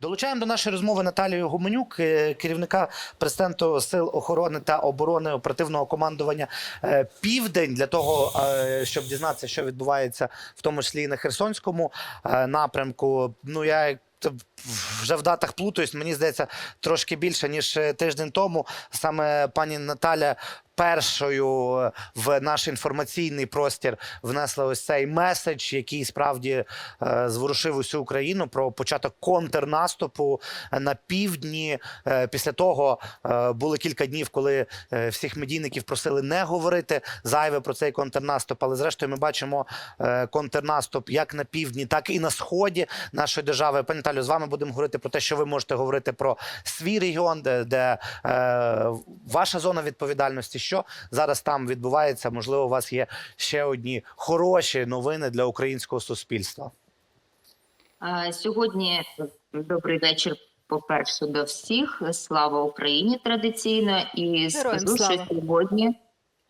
Долучаємо до нашої розмови Наталію Гуменюк, е, керівника президенту Сил охорони та оборони оперативного командування е, Південь, для того, е, щоб дізнатися, що відбувається, в тому числі і на Херсонському напрямку. Ну я вже в датах плутаюсь. Мені здається, трошки більше ніж е, тиждень тому. Саме пані Наталя першою е, в наш інформаційний простір внесла ось цей меседж, який справді е, зворушив усю Україну про початок контрнаступу на півдні. Е, Після того е, були кілька днів, коли е, всіх медійників просили не говорити зайве про цей контрнаступ. Але зрештою, ми бачимо е, контрнаступ як на півдні, так і на сході нашої держави. Пані Наталю, з вами будемо говорити про те, що ви можете говорити про свій регіон, де, де е, ваша зона відповідальності. Що зараз там відбувається? Можливо, у вас є ще одні хороші новини для українського суспільства. Сьогодні добрий вечір. По-перше, до всіх слава Україні традиційно і Героям скажу, слава. що сьогодні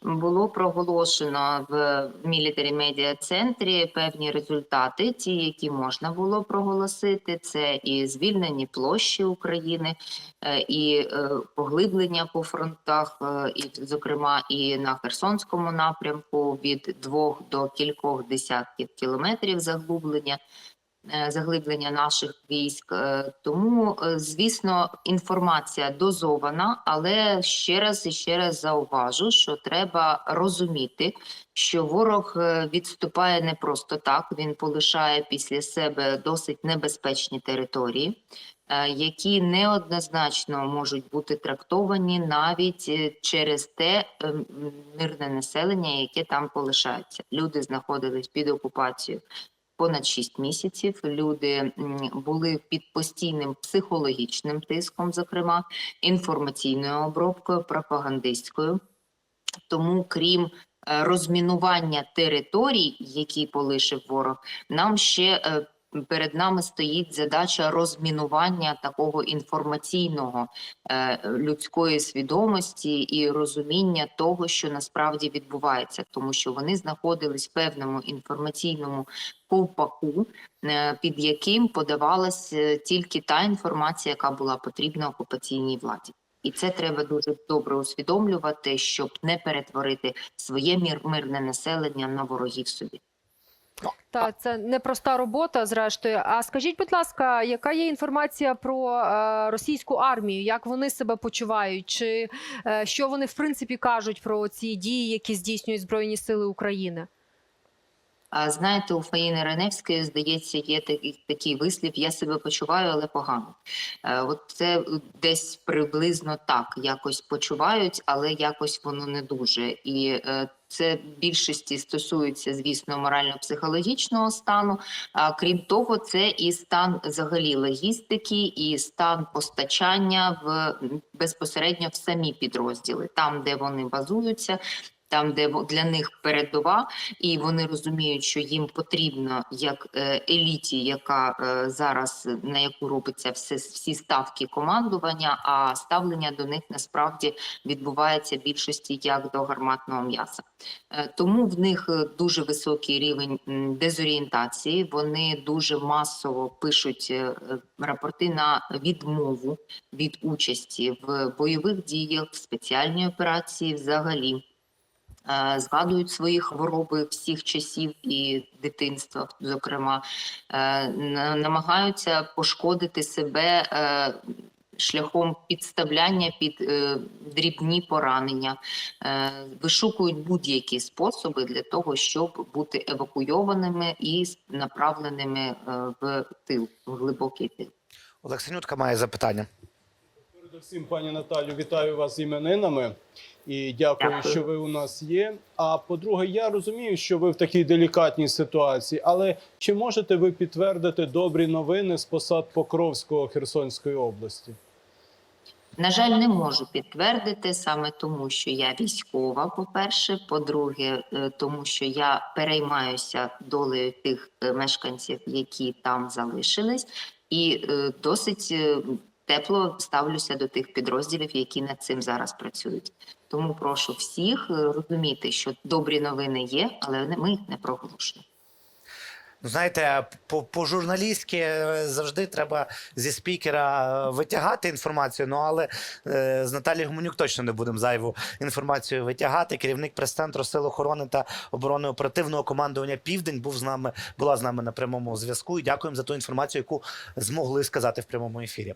було проголошено в мілітарі медіа центрі певні результати, ті, які можна було проголосити. Це і звільнені площі України, е, і е, поглиблення по фронтах, е, і зокрема і на Херсонському напрямку від двох до кількох десятків кілометрів заглублення заглиблення наших військ. Е, Тому, е, звісно, інформація дозована, але ще раз і ще раз зауважу, що треба розуміти, що ворог е, відступає не просто так. Він полишає після себе досить небезпечні території. е, Які неоднозначно можуть бути трактовані навіть е, через те е, мирне населення, яке там полишається. Люди знаходились під окупацією понад 6 місяців. Люди були під постійним психологічним тиском, зокрема інформаційною обробкою, пропагандистською. Тому, крім е, розмінування територій, які полишив ворог, нам ще е, перед нами стоїть задача розмінування такого інформаційного е, людської свідомості і розуміння того, що насправді відбувається, тому що вони знаходились в певному інформаційному ковпаку, е, під яким подавалась е, тільки та інформація, яка була потрібна окупаційній владі. І це треба дуже добре усвідомлювати, щоб не перетворити своє мирне населення на ворогів собі. Та це непроста робота, зрештою. А скажіть, будь ласка, яка є інформація про е, російську армію? Як вони себе почувають? Чи е, що вони в принципі кажуть про ці дії, які здійснюють збройні сили України? А знаєте, у Фаїни Раневської, здається, є такий, вислів: я себе почуваю, але погано. Е, от це десь приблизно так якось почувають, але якось воно не дуже. І е, це більшості стосується, звісно, морально-психологічного стану. А крім того, це і стан взагалі логістики, і стан постачання в безпосередньо в самі підрозділи, там, де вони базуються. Там, де для них передова, і вони розуміють, що їм потрібно як е, еліті, яка е, зараз на яку робиться все всі ставки командування, а ставлення до них насправді відбувається більшості як до гарматного м'яса. Е, Тому в них дуже високий рівень дезорієнтації. Вони дуже масово пишуть рапорти на відмову від участі в бойових діях, в спеціальній операції взагалі. Е, Згадують свої хвороби всіх часів і дитинства, зокрема, Е, намагаються пошкодити себе е, шляхом підставляння під дрібні поранення, вишукують будь-які способи для того, щоб бути евакуйованими і направленими в тил, в глибокий тил. Олег має запитання. Передусім, пані Наталю, вітаю вас з іменинами і дякую, Дякую. що ви у нас є. А по-друге, я розумію, що ви в такій делікатній ситуації, але чи можете ви підтвердити добрі новини з посад Покровського Херсонської області? На жаль, не можу підтвердити саме тому, що я військова. По-перше, по-друге, е, тому що я переймаюся долею тих е, мешканців, які там залишились, і е, досить тепло ставлюся до тих підрозділів, які над цим зараз працюють. Тому прошу всіх е, розуміти, що добрі новини є, але ми їх не проголошуємо. Ну, знаєте, по, по журналістськи е, завжди треба зі спікера е, витягати інформацію. Ну але е, з Наталії Гуменюк точно не будемо зайву інформацію витягати. Керівник прес-центру Сил охорони та оборони оперативного командування Південь був з нами, була з нами на прямому зв'язку. І дякуємо за ту інформацію, яку змогли сказати в прямому ефірі.